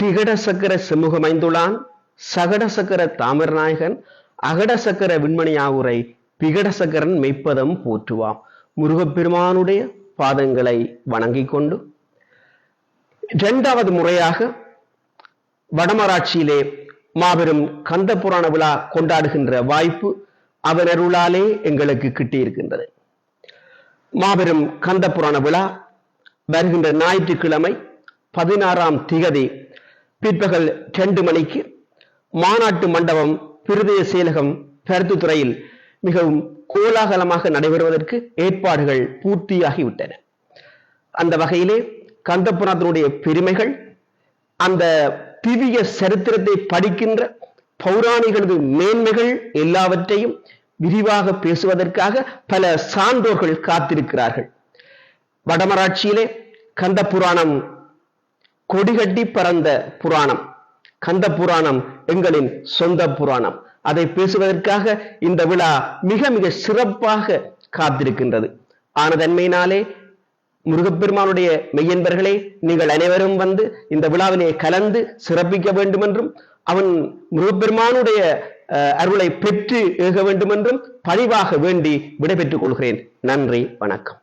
திகட சக்கர செம்முகமைந்துளான் சகட சக்கர தாமிரநாயகன் அகட சக்கர விண்மணியாவுரை பிகட சக்கரன் மெய்ப்பதம் போற்றுவாம். முருகப்பெருமானுடைய பாதங்களை வணங்கிக் கொண்டு இரண்டாவது முறையாக வடமராட்சியிலே மாபெரும் கந்த புராண விழா கொண்டாடுகின்ற வாய்ப்பு அவனருளாலே எங்களுக்கு கிட்டியிருக்கின்றது. மாபெரும் கந்த புராண விழா வருகின்ற ஞாயிற்றுக்கிழமை பதினாறாம் திகதி பிற்பகல் ரெண்டு மணிக்கு மாநாட்டு மண்டபம் பிரதேச செயலகம் கருத்துத்துறையில் மிகவும் கோலாகலமாக நடைபெறுவதற்கு ஏற்பாடுகள் பூர்த்தியாகிவிட்டன. அந்த வகையிலே கந்தபுராணத்தினுடைய பெருமைகள் அந்த திவ்ய சரித்திரத்தை படிக்கின்ற பௌராணிகளது மேன்மைகள் எல்லாவற்றையும் விரிவாக பேசுவதற்காக பல சான்றோர்கள் காத்திருக்கிறார்கள். வடமராட்சியிலே கந்த புராணம் கொடிகட்டி பறந்த புராணம். கந்த புராணம் எங்களின் சொந்த புராணம். அதை பேசுவதற்காக இந்த விழா மிக மிக சிறப்பாக காத்திருக்கின்றது. ஆனதன்மையினாலே முருகப்பெருமானுடைய மெய்யன்பர்களே நீங்கள் அனைவரும் வந்து இந்த விழாவிலே கலந்து சிறப்பிக்க வேண்டும் என்றும் அவன் முருகப்பெருமானுடைய அஹ், அருளை பெற்று ஏக வேண்டும் என்றும் பணிவாக வேண்டி விடைபெற்றுக் கொள்கிறேன். நன்றி வணக்கம்.